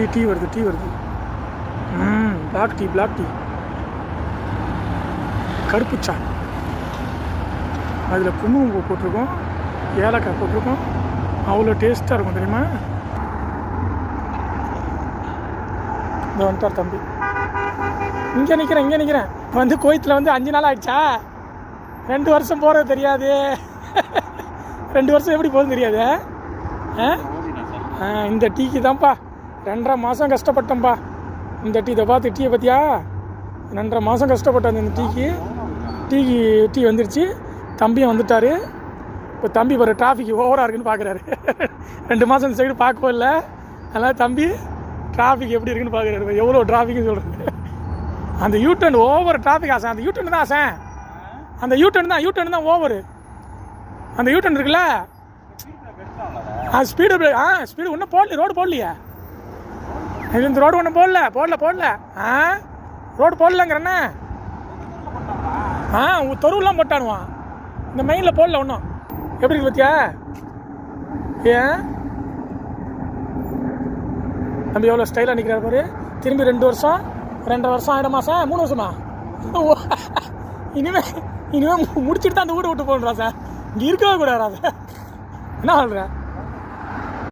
Tea tea வருது tea வருது. ம் பிளாக் டீ பிளாக் டீ கருப்பு சாய் அதில் குங்குமப்பூ போட்டிருக்கோம் ஏலக்காய் போட்டிருக்கோம். அவ்வளோ டேஸ்ட்டாக இருக்கும் தெரியுமா? இந்த வந்துட்டார் தம்பி. இங்கே நிற்கிறேன் இங்கே நிற்கிறேன் வந்து கோயத்தில் வந்து அஞ்சு நாள் ஆயிடுச்சா? ரெண்டு வருஷம் போகிறது தெரியாது. ரெண்டு வருஷம் எப்படி போகுதுன்னு தெரியாது? ஆ? ஆ இந்த டீக்கு தான்ப்பா. ரெண்டரை மாதம் கஷ்டப்பட்டேன்ப்பா இந்த டீ இதை பார்த்து டீயை பார்த்தியா? ரெண்டரை மாதம் கஷ்டப்பட்டேன் இந்த டீக்கு. டீக்கு டீ வந்துருச்சு. தம்பியும் வந்துட்டார். இப்போ தம்பி ஒரு டிராஃபிக் ஓவராக இருக்குன்னு பார்க்குறாரு. ரெண்டு மாதம் இந்த சைடு பார்க்கவே இல்லை. அதனால் தம்பி டிராஃபிக் எப்படி இருக்குன்னு பார்க்குறாரு. எவ்வளோ டிராஃபிக்னு சொல்கிறது அந்த யூட்டன் ஓவர் டிராஃபிக் ஆசை. அந்த யூட்டன் தான் ஆசை. அந்த யூட்டன் தான் யூட்டன் தான் ஓவரு அந்த யூட்டன் இருக்குல்ல? ஆ ஸ்பீடு ஆ ஸ்பீடு ஒன்றும் போடல ரோடு போடலையே. இது இந்த ரோடு ஒன்றும் போடல போடல போடல. ஆ? ரோடு போடலங்கிறண்ணே ஆ உங்கள் தெருவெலாம் போட்டானுவான் இந்த மெயினில் போடல ஒன்றும் எப்படி இருக்கு பார்த்தியா ஏன்? நம்ம எவ்வளோ ஸ்டைலாக நிற்கிறார் பாரு. திரும்பி ரெண்டு வருஷம் ரெண்டரை வருஷம் ஆயிரம் மாதம் மூணு வருஷமா? இனிமே இனிமே முடிச்சிட்டு தான் அந்த வீட்டை விட்டு போகணுறா சார். இங்கே இருக்கவே கூடாது என்ன சொல்கிறேன்